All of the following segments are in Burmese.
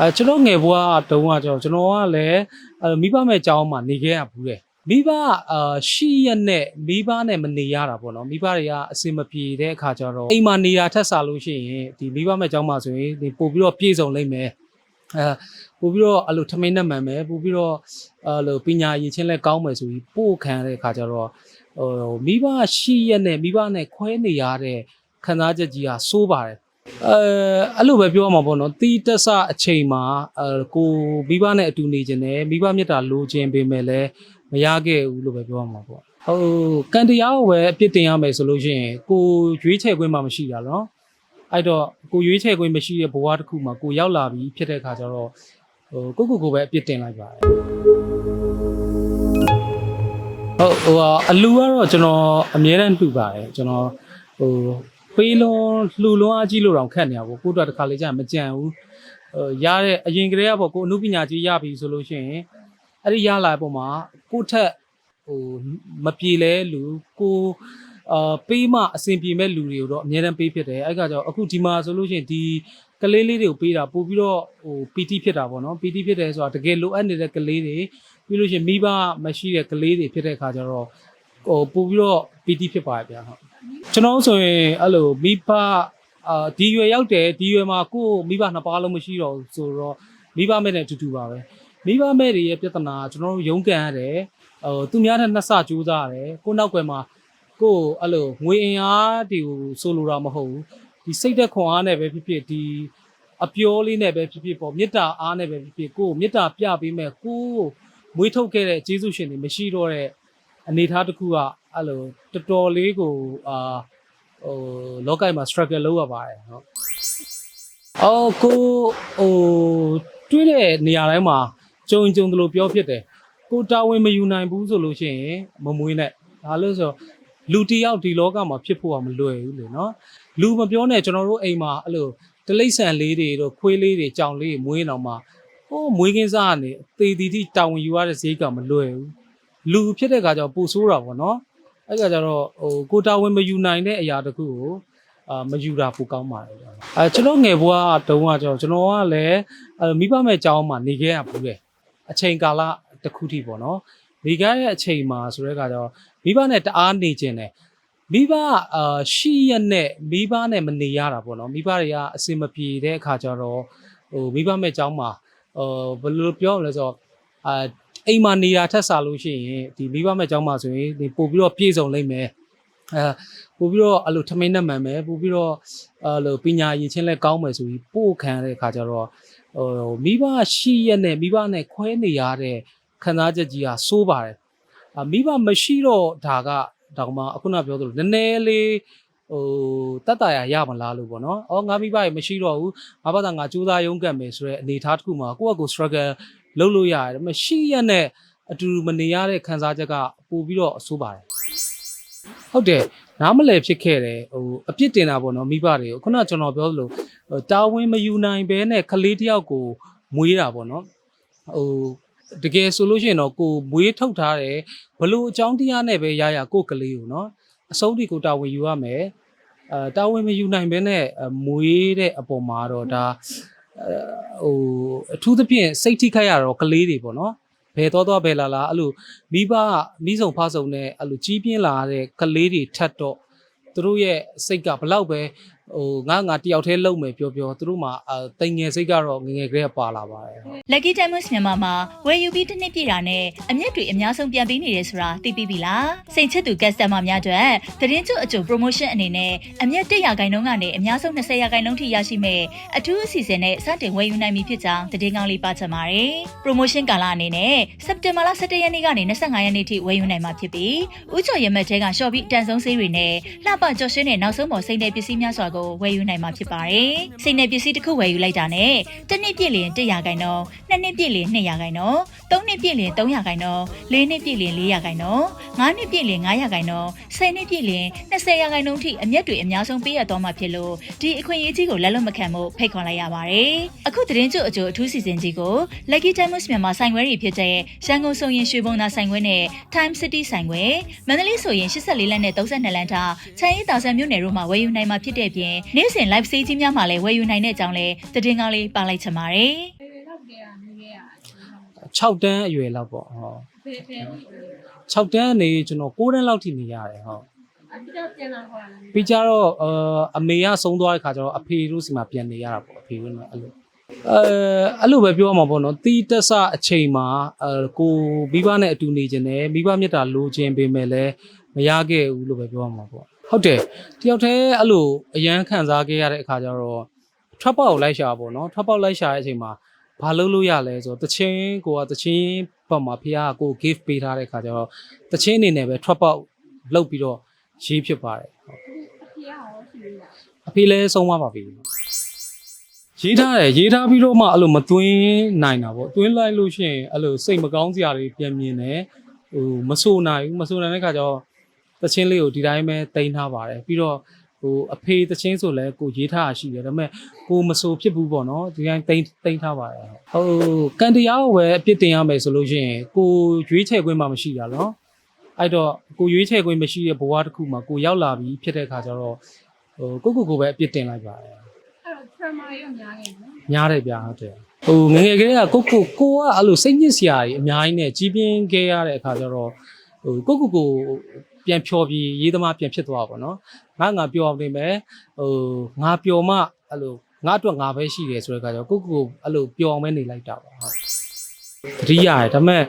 အဲကျွန်တော်ငယ်ဘွားတုန်းကကျွန်တော်ကျွန်တော်ကလည်းအဲမိဘမဲ့အကြောင်းမှာနေခဲ့ရဘူးတယ်မိဘအာရှိရက်နဲ့မိဘနဲ့မနေရတာပေါ့နော်မိဘတွေကအစင်မပြေတဲ့အခါကျတော့အိမ်မှာနေတာထက်စားလို့ရှိရင်ဒီမိဘမဲ့အကြောင်းမှာဆိုရင်ဒီပို့ပြီးတော့ပြေဆုံးလိမ့်မယ်အဲပို့ပြီးတော့အဲ့လိုထမင်းနဲ့မှန်မယ်ပို့ပြီးတော့အဲ့လိုပညာရည်ချင်းလဲကောင်းမယ်ဆိုပြီးပို့ခံရတဲ့အခါကျတော့ဟိုမိဘရှိရက်နဲ့မိဘနဲ့ခွဲနေရတဲ့ခံစားချက်ကြီးကစိုးပါတယ် အဲအဲ့လိုပဲပြောရမှာပေါ့နော်တီးတက်ဆအချိန်မှာအဲကိုမိဘနဲ့အတူနေခြင်းနဲ့မိဘမြတ်တာလိုခြင်းပေမဲ့လည်းမရခဲ့ဘူးလို့ပဲပြောရမှာပေါ့ဟိုကန်တရားကိုပဲအပြစ်တင်ရမယ်ဆိုလို့ရှိရင်ကိုရွေးချယ်ခွင့်မှမရှိတာနော်အဲ့တော့ကိုရွေးချယ်ခွင့်မရှိတဲ့ဘဝတစ်ခုမှာကိုရောက်လာပြီးဖြစ်တဲ့အခါကျတော့ဟိုကိုကိုကိုပဲအပြစ်တင်လိုက်ပါတယ်ဟုတ်ဟိုဟာအလူကတော့ကျွန်တော်အမြဲတမ်းတူပါတယ်ကျွန်တော်ဟို ပေးလုံးလှူလုံးအကြီးလို့တောင်ခက်နေရပါဘူးကိုယ့်အတွက်တစ်ခါလေကြာရင်မကြံဘူးဟိုရတဲ့အရင်ကတည်းကပေါ့ကိုအမှုပညာကြီးရပြီဆိုလို့ရှိရင်အဲ့ဒီရလာတဲ့ပုံမှာကိုယ့်ထက်ဟိုမပြေလဲလူကိုအာပေးမှအဆင်ပြေမဲ့လူတွေကိုတော့အများတန်းပေးဖြစ်တယ်အဲ့ကကြောင့်အခုဒီမှာဆိုလို့ရှိရင်ဒီကလေးလေးတွေကိုပေးတာပို့ပြီးတော့ဟိုပီတီဖြစ်တာပေါ့နော်ပီတီဖြစ်တယ်ဆိုတာတကယ်လိုအပ်နေတဲ့ကလေးတွေပြီးလို့ရှိရင်မိဘမရှိတဲ့ကလေးတွေဖြစ်တဲ့အခါကျတော့ဟိုပို့ပြီးတော့ပီတီဖြစ်ပါရဲ့ဗျာဟုတ် ကျွန်တော်ဆိုရင်အဲ့လိုမိဘအာဒီရွယ်ရောက်တယ်ဒီရွယ်မှာကိုယ့်မိဘနှစ်ပါးလုံးမရှိတော့ဘူးဆိုတော့မိဘမဲ့နဲ့အတူတူပါပဲမိဘမဲ့တွေရဲ့ပြဿနာကကျွန်တော်တို့ရုန်းကန်ရတယ်ဟိုသူများတဲ့နှစ်ဆကြိုးစားရတယ်ကိုယ့်နောက်ွယ်မှာကိုယ့်အဲ့လိုငွေအင်အားတွေကိုဆိုလိုတာမဟုတ်ဘူးဒီစိတ်သက်ခွန်အားနဲ့ပဲဖြစ်ဖြစ်ဒီအပြောလေးနဲ့ပဲဖြစ်ဖြစ်ပေါ့မေတ္တာအားနဲ့ပဲဖြစ်ဖြစ်ကိုယ့်မေတ္တာပြပေးမဲ့ကိုယ်မွေးထုတ်ခဲ့တဲ့ကျေးဇူးရှင်တွေမရှိတော့တဲ့အနေအထားတစ်ခုက အဲ့လိုတော်တော်လေးကိုအာဟိုလောကကြီးမှာ struggle လုပ်ရပါတယ်ဟုတ်။အော်ကိုဟိုတွေးတဲ့နေရာတိုင်းမှာကြုံကြုံသလိုပြောဖြစ်တယ်။ကိုတာဝန်မယူနိုင်ဘူးဆိုလို့ရှိရင်မမွေးနဲ့။ဒါလို့ဆိုလူတစ်ယောက်ဒီလောကမှာဖြစ်ဖို့ကမလွယ်ဘူးလေနော်။လူမပြောနဲ့ကျွန်တော်တို့အိမ်မှာအဲ့လိုတလိษံလေးတွေတို့ခွေးလေးတွေကြောင်လေးတွေမွေးအောင်မှာဟိုမွေးကင်းစားကနေအသေးတီတီတာဝန်ယူရတဲ့ဈေးကမလွယ်ဘူး။လူဖြစ်တဲ့ခါကျတော့ပူဆိုးတာပေါ့နော်။ အဲ့ကကြတော့ဟိုကိုတာဝန်မယူနိုင်တဲ့အရာတခုကိုအာမယူတာပိုကောင်းပါတယ်ဗျာအဲကျွန်တော်ငယ်ဘွားတုန်းကကျွန်တော်ကျွန်တော်ကလည်းအဲမိဘမဲ့အကြောင်းမှာနေခဲ့ရဘူးလေအချိန်ကာလတစ်ခုထိပေါ့နော်နေခဲ့တဲ့အချိန်မှာဆိုတဲ့အခါကျတော့မိဘနဲ့တအားနေခြင်းတယ်မိဘအာရှိရက်နဲ့မိဘနဲ့မနေရတာပေါ့နော်မိဘတွေကအစင်မပြေတဲ့အခါကျတော့ဟိုမိဘမဲ့အကြောင်းမှာဟိုဘယ်လိုပြောမလဲဆိုတော့အာ အိမ်မှာနေတာထက်စားလို့ရှိရင်ဒီမိဘမဲ့အကြောင်းမှာဆိုရင်ဒီပို့ပြီးတော့ပြေဆုံးလိမ့်မယ်အဲပို့ပြီးတော့အဲ့လိုထမင်းနဲ့မှန်မယ်ပို့ပြီးတော့အဲ့လိုပညာရည်ချင်းလဲကောင်းမယ်ဆိုပြီးပို့ခံရတဲ့အခါကျတော့ဟိုမိဘရှိရက်နဲ့မိဘနဲ့ခွဲနေရတဲ့ခံစားချက်ကြီးကစိုးပါတယ်အမိဘမရှိတော့ဒါကတောင်မှအခုနပြောသလိုနည်းနည်းလေးဟိုတတ်တာရရမလားလို့ပေါ့နော်။အော်ငါမိဘရေမရှိတော့ဘူး။ငါဘာသာငါစူးစမ်းရုန်းကန်မယ်ဆိုတဲ့အနေအထားတစ်ခုမှာကိုယ့်အကို struggle လုပ်လို့ရတယ်ဒါပေမဲ့ရှိရက်နဲ့အတူတူမနေရတဲ့ခံစားချက်ကပို့ပြီးတော့အဆိုးပါတယ်ဟုတ်တယ်နားမလည်ဖြစ်ခဲ့တယ်ဟိုအပြစ်တင်တာပေါ့နော်မိဘတွေကိုခုနကကျွန်တော်ပြောသလိုဟိုတာဝန်မယူနိုင်ဘဲနဲ့ကလေးတယောက်ကိုမွေးတာပေါ့နော်ဟိုတကယ်ဆိုလို့ရှိရင်တော့ကိုမွေးထုတ်ထားတယ်ဘလို့အကြောင်းတရားနဲ့ပဲရရကိုကလေးကိုနော်အဆုံးထိကိုတာဝန်ယူရမယ်အဲတာဝန်မယူနိုင်ဘဲနဲ့မွေးတဲ့အပေါ်မှာတော့ဒါ ဟိုအထူးသဖြင့်စိတ်ထိခိုက်ရတော့ကလေးတွေပေါ့နော်ဘယ်တော့တော့ဘယ်လာလာအဲ့လိုမိဘမိဆုံဖားဆုံနဲ့အဲ့လိုကြီးပြင်းလာတဲ့ကလေးတွေထက်တော့သူတို့ရဲ့စိတ်ကဘလောက်ပဲ ဟိုငါငါတယောက်တည်းလုံမယ်ပြောပြောသူတို့မှာအတိမ်ငယ်စိတ်ကတော့ငယ်ငယ်ကလေးကပါလာပါတယ်ဟုတ် Lucky Diamonds မြန်မာမှာဝယ်ယူပြီးတစ်နှစ်ပြည့်တာနဲ့အမျက်တွေအများဆုံးပြန်ပေးနေတယ်ဆိုတာသိပြီးပြီလားစိတ်ချစ်သူ customer များအတွက်သတင်းကျွတ်အကျိုး promotion အနေနဲ့အမျက်100ရာခိုင်နှုန်းကနေအများဆုံး20ရာခိုင်နှုန်းထိရရှိမဲ့အထူးအစီအစဉ်နဲ့စတင်ဝယ်ယူနိုင်ပြီဖြစ်ကြောင်းသတင်းကောင်းလေးပါချင်ပါတယ် promotion ကာလအနေနဲ့စက်တင်ဘာလ17ရက်နေ့ကနေ25ရက်နေ့ထိဝယ်ယူနိုင်မှာဖြစ်ပြီးဥချော်ရမက်တဲကရှော့ပြီးအတန်ဆုံးဆေးတွေနဲ့လှပကြော်ရှင်းတဲ့နောက်ဆုံးပေါ်စိတ်နဲ့ပစ္စည်းများစွာကိုဝယ်ယူနိုင်မှာဖြစ်ပါတယ်စိတ်နဲ့ပစ္စည်းတစ်ခုဝယ်ယူလိုက်တာနဲ့တစ်နှစ်ပြည့်လျင်100ရာခိုင်နှုန်းနှစ်နှစ်ပြည့်လျင်200ရာခိုင်နှုန်းသုံးနှစ်ပြည့်လျင်300ရာခိုင်နှုန်းလေးနှစ်ပြည့်လျင်400ရာခိုင်နှုန်းငါးနှစ်ပြည့်လျင်900ရာခိုင်နှုန်း10နှစ်ပြည့်လျင်20ရာခိုင်နှုန်းထိအမျက်တွေအများဆုံးပေးရတော့မှာဖြစ်လို့ဒီအခွင့်အရေးကြီးကိုလက်လွတ်မခံမှုဖိတ်ခေါ်လိုက်ရပါတယ်အခုသတင်းကျွတ်အကျိုးအထူးစီစဉ်ကြီးကို Lucky Diamonds မြန်မာဆိုင်ခွဲတွေဖြစ်တဲ့ရန်ကုန်ဆိုရင်ရွှေဘုံသာဆိုင်ခွဲနဲ့ Time City ဆိုင်ခွဲမန္တလေးဆိုရင်84လမ်းနဲ့32လမ်းထားချမ်းရီတာဆန်မြို့နယ်တို့မှာဝယ်ယူနိုင်မှာဖြစ်တဲ့ပြင်နေ့စဉ် live stage ကြီးများမှာလည်းဝယ်ယူနိုင်တဲ့အကြောင်းလဲသတင်းကောင်းလေးပါလိုက်ချင်ပါတယ်6တန်းအရွယ်လောက်ပေါ့ဟုတ်ဘယ်ဘယ်6တန်းနေကျွန်တော်9တန်းလောက်ထိနေရတယ်ဟုတ်အတိအကျပြန်လာခေါ်လာတယ်ပြီးကြတော့အာအမေကဆုံးသွားတဲ့ခါကျတော့အဖေတို့စီမှာပြန်နေရတာပေါ့အဖေတို့နဲ့အဲ့လိုအဲအဲ့လိုပဲပြောရမှာပေါ့နော်တီးတက်ဆအချိန်မှာအဲကိုမိဘနဲ့အတူနေခြင်းနဲ့မိဘမြတ်တာလိုချင်ပေမဲ့လည်းမရခဲ့ဘူးလို့ပဲပြောရမှာပေါ့ ဟုတ်တယ်တယောက်တည်းအဲ့လိုအရန်ခံစားခဲ့ရတဲ့အခါကျတော့ထွက်ပေါက်ကိုလိုက်ရှာပေါ့နော်ထွက်ပေါက်လိုက်ရှာတဲ့အချိန်မှာဘာလုပ်လို့ရလဲဆိုတော့တချင်းကိုကတချင်းဘက်မှာဖះကကို gift ပေးထားတဲ့အခါကျတော့တချင်းအနေနဲ့ပဲထွက်ပေါက်လုပ်ပြီးတော့ရေးဖြစ်ပါတယ်ဟုတ်အဖေကရောရှိနေလားအဖေလည်းဆုံးသွားပါပြီရေးထားတယ်ရေးထားပြီးတော့မှအဲ့လိုမသွင်းနိုင်တာပေါ့သွင်းလိုက်လို့ရှိရင်အဲ့လိုစိတ်မကောင်းစရာတွေပြန်မြင်တယ်ဟိုမဆိုနိုင်ဘူးမဆိုနိုင်တဲ့ခါကျတော့ တချင်းလေးကိုဒီတိုင်းပဲတင်ထားပါတယ်ပြီးတော့ဟိုအဖေတချင်းဆိုလဲကိုရေးထားတာရှိတယ်ဒါပေမဲ့ကိုမဆိုဖြစ်ဘူးပေါ့နော်ဒီတိုင်းတင်တင်ထားပါတယ်ဟိုကန်တရားကိုပဲအပြစ်တင်ရမယ်ဆိုလို့ရှိရင်ကိုရွေးချယ်ခွင့်မှမရှိတာနော်အဲ့တော့ကိုရွေးချယ်ခွင့်မရှိတဲ့ဘဝတစ်ခုမှာကိုရောက်လာပြီးဖြစ်တဲ့ခါကျတော့ဟိုကိုကိုကိုပဲအပြစ်တင်လိုက်ပါတယ်အဲ့တော့ trauma ရောများခဲ့တယ်ညားတယ်ဗျာဟုတ်တယ်ဟိုငယ်ငယ်ကလေးကကိုကိုကိုကအဲ့လိုစိတ်ညစ်စရာကြီးအများကြီးနဲ့ကြီးပြင်းခဲ့ရတဲ့အခါကျတော့ဟိုကိုကိုကို ပြန်ဖြော်ပြီးရေးသမားပြန်ဖြစ်သွားပါတော့ငါငါပျော်နေမယ်ဟိုငါပျော်မှအဲ့လိုငါအတွက်ငါပဲရှိတယ်ဆိုတဲ့အခါကျတော့ကိုကိုကိုအဲ့လိုပျော်အောင်ပဲနေလိုက်တာပါဟုတ်တတိယရတယ်ဒါပေမဲ့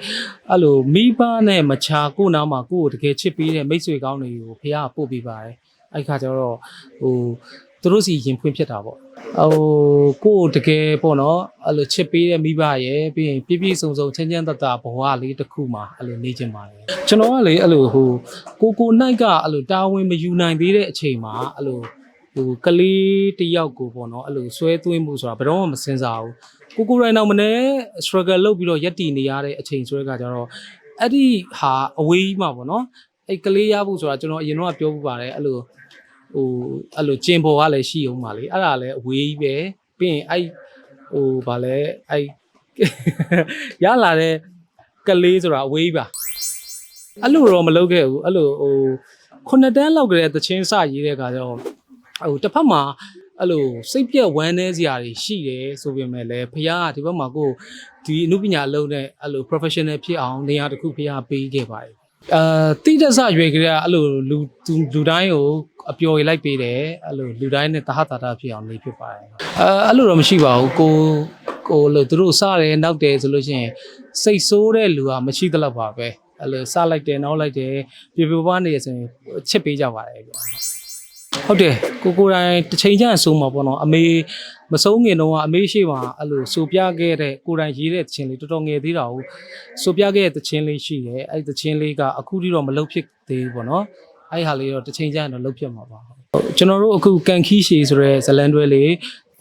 အဲ့လိုမိဘနဲ့မချာကိုနားမှာကိုကိုတကယ်ချစ်ပြီးတဲ့မိတ်ဆွေကောင်းတွေကိုဖះပို့ပေးပါတယ်အဲ့ခါကျတော့ဟို သူတို့စီရင်ဖွင့်ဖြစ်တာပေါ့ဟိုကိုယ်တကယ်ပေါ့နော်အဲ့လိုချစ်ပေးတဲ့မိဘရဲ့ပြီးရင်ပြည့်ပြည့်စုံစုံချမ်းချမ်းသာသာဘဝလေးတစ်ခုမှာအဲ့လိုနေချင်ပါတယ်ကျွန်တော်ကလေအဲ့လိုဟိုကိုကိုနိုင်ကအဲ့လိုတာဝန်မယူနိုင်သေးတဲ့အချိန်မှာအဲ့လိုဟိုကလေးတစ်ယောက်ကိုပေါ့နော်အဲ့လိုဆွဲသွင်းမှုဆိုတာဘယ်တော့မှမစင်စားဘူးကိုကိုရိုင်းတော့မနဲ့ struggle လုပ်ပြီးတော့ရက်တည်နေရတဲ့အချိန်ဆိုတဲ့ကကြတော့အဲ့ဒီဟာအဝေးကြီးမှာပေါ့နော်အဲ့ကလေးရဖို့ဆိုတာကျွန်တော်အရင်တော့ပြောပူပါတယ်အဲ့လို ဟိုအဲ့လိုကျင်ပေါ်ကလည်းရှိအောင်ပါလေအဲ့ဒါလည်းအဝေးကြီးပဲပြီးရင်အဲ့ဟိုဗာလဲအဲ့ရလာတဲ့ကလေးဆိုတာအဝေးကြီးပါအဲ့လိုတော့မလုပ်ခဲ့ဘူးအဲ့လိုဟိုခုနှစ်တန်းလောက်ကလေးသချင်းစရေးတဲ့အခါကျတော့ဟိုတစ်ဖက်မှာအဲ့လိုစိတ်ပြက်ဝမ်းနေစရာတွေရှိတယ်ဆိုပေမဲ့လည်းဖခင်ကဒီဘက်မှာကိုယ်ဒီအမှုပညာအလုံးနဲ့အဲ့လို professional ဖြစ်အောင်နေရာတစ်ခုဖခင်ပေးခဲ့ပါတယ် အာတိတဆရွေကလေးကအဲ့လိုလူသူလူတိုင်းကိုအပျော်ရလိုက်ပေးတယ်အဲ့လိုလူတိုင်းနဲ့တဟတာတာဖြစ်အောင်နေဖြစ်ပါတယ်အဲအဲ့လိုတော့မရှိပါဘူးကိုကိုလို့သူတို့စားတယ်နောက်တယ်ဆိုလို့ရှိရင်စိတ်ဆိုးတဲ့လူကမရှိသလောက်ပါပဲအဲ့လိုစားလိုက်တယ်နောက်လိုက်တယ်ပြေပြေပွားနေရဆိုရင်ချစ်ပေးကြပါတယ်ဗျာ ဟုတ်တယ်ကိုကိုယ်တိုင်တစ်ချိန်ကျရင်ဆိုမှာပေါ့နော်အမေမဆုံးခင်တော့ကအမေရှိမှအဲ့လိုစူပြခဲ့တဲ့ကိုယ်တိုင်ရေးတဲ့သချင်းလေးတော်တော်ငယ်သေးတာဟုတ်စူပြခဲ့တဲ့သချင်းလေးရှိတယ်အဲ့ဒီသချင်းလေးကအခုထိတော့မလုတ်ဖြစ်သေးဘူးပေါ့နော်အဲ့ဒီဟာလေးတော့တစ်ချိန်ကျရင်တော့လုတ်ဖြစ်မှာပါဟုတ်ကျွန်တော်တို့အခုကန်ခီရှီဆိုတဲ့ဇလန်တွဲလေး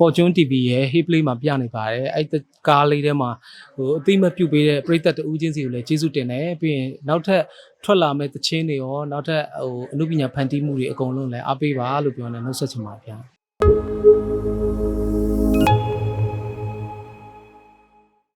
Fortune TV ရဲ့ Hey Play မှာပြနေပါတယ်အဲ့ဒီကားလေးထဲမှာဟိုအသိမပြုတ်ပေးတဲ့ပရိသတ်တူးချင်းစီကိုလည်းကျေးဇူးတင်တယ်ပြီးရင်နောက်ထပ်ထွက်လာမဲ့သချင်းတွေရောနောက်ထပ်ဟိုအမှုပညာဖန်တီးမှုတွေအကုန်လုံးလည်းအားပေးပါလို့ပြောနေနှုတ်ဆက်ချင်ပါဗျာ